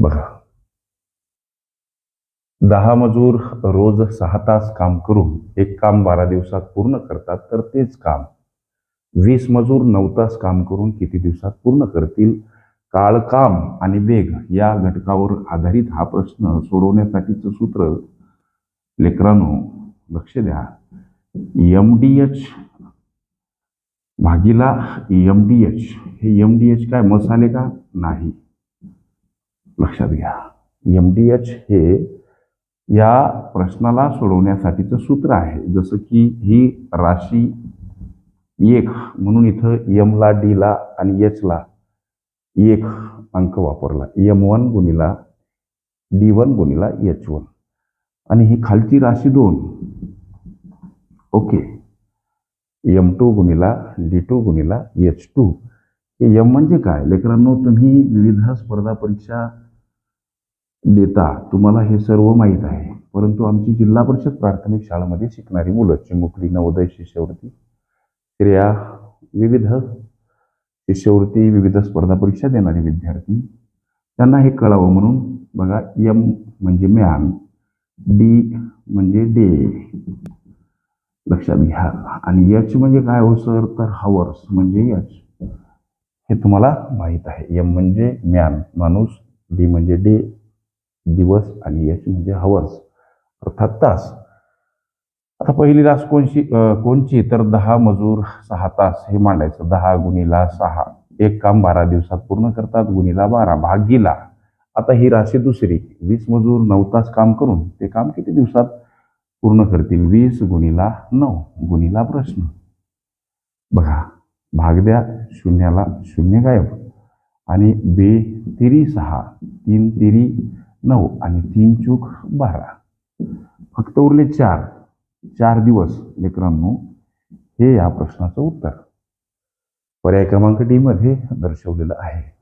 बघा. दहा मजूर रोज सहा तास काम करून एक काम बारा दिवसात पूर्ण करतात तर तेच काम. वीस मजूर नऊ तास काम करून किती दिवसात पूर्ण करतील? काळ काम आणि वेग या घटकावर आधारित हा प्रश्न सोडवण्यासाठीचं सूत्र लेकरांनो लक्ष द्या. एम डी एच भागीला एम डी एच हे एम डी एच काय मसाले का? नाही. लक्षात घ्या. एम डी एच हे या प्रश्नाला सोडवण्यासाठीचं सूत्र आहे. जसं की ही राशी एक म्हणून इथं यमला डीला आणि एचला एक अंक वापरला. यम वन गुणिला डी वन गुणिला एच वन आणि ही खालची राशी दोन. ओके. यम टू गुणिला डी टू गुणिला एच टू हे यम म्हणजे काय? लेकरांनो तुम्ही विविध स्पर्धा परीक्षा देता तुम्हाला हे सर्व माहीत आहे. परंतु आमची जिल्हा परिषद प्राथमिक शाळेमध्ये शिकणारी मुलं चिमुकली नवोदय शिष्यवृत्ती स्त्रिया विविध शिष्यवृत्ती विविध स्पर्धा परीक्षा देणारे विद्यार्थी त्यांना हे कळावं म्हणून बघा यम म्हणजे मॅन डी म्हणजे डे लक्षात घ्या. आणि यच म्हणजे काय हो सर तर हवर्स म्हणजे यच हे तुम्हाला माहीत आहे. यम म्हणजे मॅन माणूस डी म्हणजे डे दिवस आणि यश म्हणजे हवर्स अर्थात तास. आता पहिली रास कोणची कोणची? तर दहा मजूर सहा तास. हे मांडायचं. दहा गुणीला सहा. एक काम बारा दिवसात पूर्ण करतात. गुणीला बारा. भागीला. आता ही राशी दुसरी. वीस मजूर नऊ तास काम करून ते काम किती दिवसात पूर्ण करतील? वीस गुणीला नऊ. गुणीला प्रश्न. बघा. भाग द्या. शून्याला शून्य गायब. आणि बे तिरी सहा. तीन तिरी नऊ आणि तीन चूक बारा. फक्त उरले चार. चार दिवस लेकरांनो हे या प्रश्नाचं उत्तर. पर्याय क्रमांक डी मध्ये दर्शवलेलं आहे.